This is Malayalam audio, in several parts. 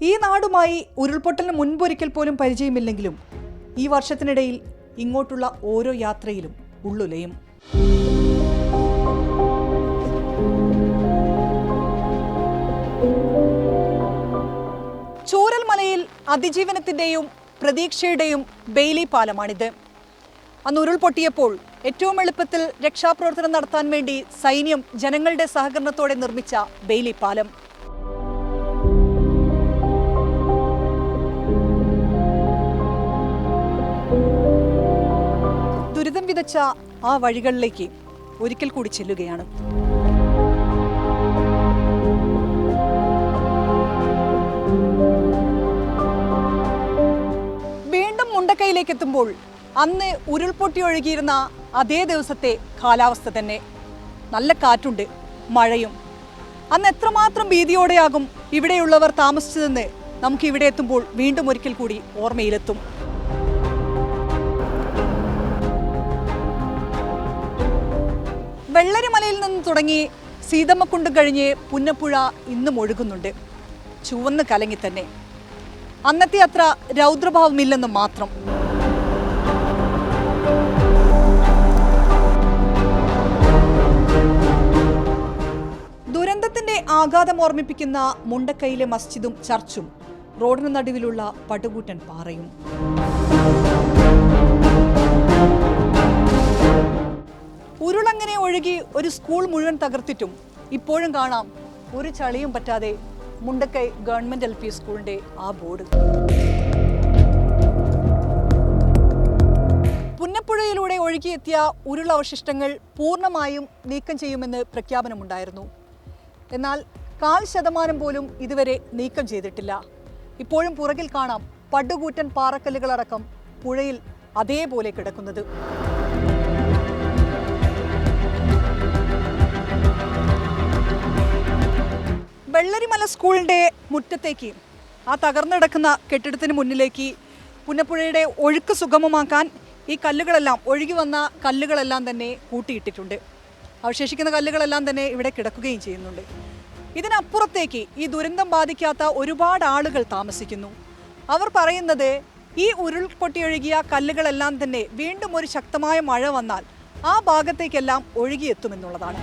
വയനാടുമായി ഉരുൾപൊട്ടലിന് മുൻപൊരിക്കൽ പോലും പരിചയമില്ലെങ്കിലും ഈ വർഷത്തിനിടയിൽ ഇങ്ങോട്ടുള്ള ഓരോ യാത്രയിലും ഉള്ളുലയും. ചൂരൽമലയിൽ അതിജീവനത്തിന്റെയും പ്രതീക്ഷയുടെയും ബെയിലി പാലമാണിത്. അന്ന് ഉരുൾപൊട്ടിയപ്പോൾ ഏറ്റവും എളുപ്പത്തിൽ രക്ഷാപ്രവർത്തനം നടത്താൻ വേണ്ടി സൈന്യം ജനങ്ങളുടെ സഹകരണത്തോടെ നിർമ്മിച്ച ബെയിലി പാലം. വിതച്ച ആ വഴികളിലേക്ക് ഒരിക്കൽ കൂടി ചെല്ലുകയാണ്. വീണ്ടും മുണ്ടക്കൈയിലേക്ക് എത്തുമ്പോൾ അന്ന് ഉരുൾപൊട്ടി ഒഴുകിയിരുന്ന അതേ ദിവസത്തെ കാലാവസ്ഥ തന്നെ. നല്ല കാറ്റുണ്ട് മഴയും. അന്ന് എത്രമാത്രം ഭീതിയോടെയാകും ഇവിടെയുള്ളവർ താമസിച്ചതെന്ന് നമുക്ക് ഇവിടെ എത്തുമ്പോൾ വീണ്ടും ഒരിക്കൽ കൂടി ഓർമ്മയിലെത്തും. വെള്ളരിമലയിൽ നിന്ന് തുടങ്ങി സീതമ്മക്കുണ്ട് കഴിഞ്ഞ് പുന്നപ്പുഴ ഇന്നും ഒഴുകുന്നുണ്ട്. ചുവന്ന് കലങ്ങി തന്നെ. അന്നത്തെ അത്ര രൗദ്രഭാവമില്ലെന്ന് മാത്രം. ദുരന്തത്തിന്റെ ആഘാതം ഓർമ്മിപ്പിക്കുന്ന മുണ്ടക്കൈയിലെ മസ്ജിദും ചർച്ചും റോഡിന് നടുവിലുള്ള പടുകൂറ്റൻ പാറയും. ഒഴുകി ഒരു സ്കൂൾ മുഴുവൻ തകർത്തിട്ടും ഇപ്പോഴും കാണാം ഒരു ചളിയും പറ്റാതെ മുണ്ടക്കൈ ഗവൺമെന്റ് എൽ പി ആ ബോർഡ്. പുന്നപ്പുഴയിലൂടെ ഒഴുകിയെത്തിയ ഉരുളവശിഷ്ടങ്ങൾ പൂർണമായും നീക്കം ചെയ്യുമെന്ന് പ്രഖ്യാപനമുണ്ടായിരുന്നു. എന്നാൽ കാൽ ശതമാനം പോലും ഇതുവരെ നീക്കം ചെയ്തിട്ടില്ല. ഇപ്പോഴും പുറകിൽ കാണാം പടുകൂറ്റൻ പാറക്കല്ലുകളടക്കം പുഴയിൽ അതേപോലെ കിടക്കുന്നത്. വെള്ളരിമല സ്കൂളിന്റെ മുറ്റത്തേക്ക് ആ തകർന്നിടക്കുന്ന കെട്ടിടത്തിന് മുന്നിലേക്ക് പുന്നപ്പുഴയുടെ ഒഴുക്ക് സുഗമമാക്കാൻ ഈ കല്ലുകളെല്ലാം ഒഴുകി വന്ന കല്ലുകളെല്ലാം തന്നെ കൂട്ടിയിട്ടിട്ടുണ്ട്. അവശേഷിക്കുന്ന കല്ലുകളെല്ലാം തന്നെ ഇവിടെ കിടക്കുകയും ചെയ്യുന്നുണ്ട്. ഇതിനപ്പുറത്തേക്ക് ഈ ദുരന്തം ബാധിക്കാത്ത ഒരുപാട് ആളുകൾ താമസിക്കുന്നു. അവർ പറയുന്നത് ഈ ഉരുൾപൊട്ടിയൊഴുകിയ കല്ലുകളെല്ലാം തന്നെ വീണ്ടും ഒരു ശക്തമായ മഴ വന്നാൽ ആ ഭാഗത്തേക്കെല്ലാം ഒഴുകിയെത്തുമെന്നുള്ളതാണ്.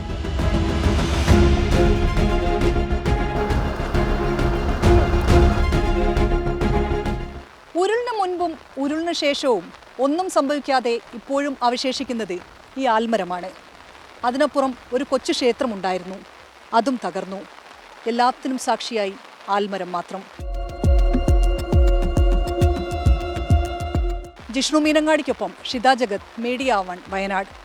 മുൻപും ഉരുളിന് ശേഷവും ഒന്നും സംഭവിക്കാതെ ഇപ്പോഴും അവശേഷിക്കുന്നത് ഈ ആൽമരമാണ്. അതിനപ്പുറം ഒരു കൊച്ചു ക്ഷേത്രമുണ്ടായിരുന്നു. അതും തകർന്നു. എല്ലാത്തിനും സാക്ഷിയായി ആൽമരം മാത്രം. ജിഷ്ണു മീനങ്ങാടിക്കൊപ്പം ഷിത ജഗത് മീഡിയ വൺ വയനാട്.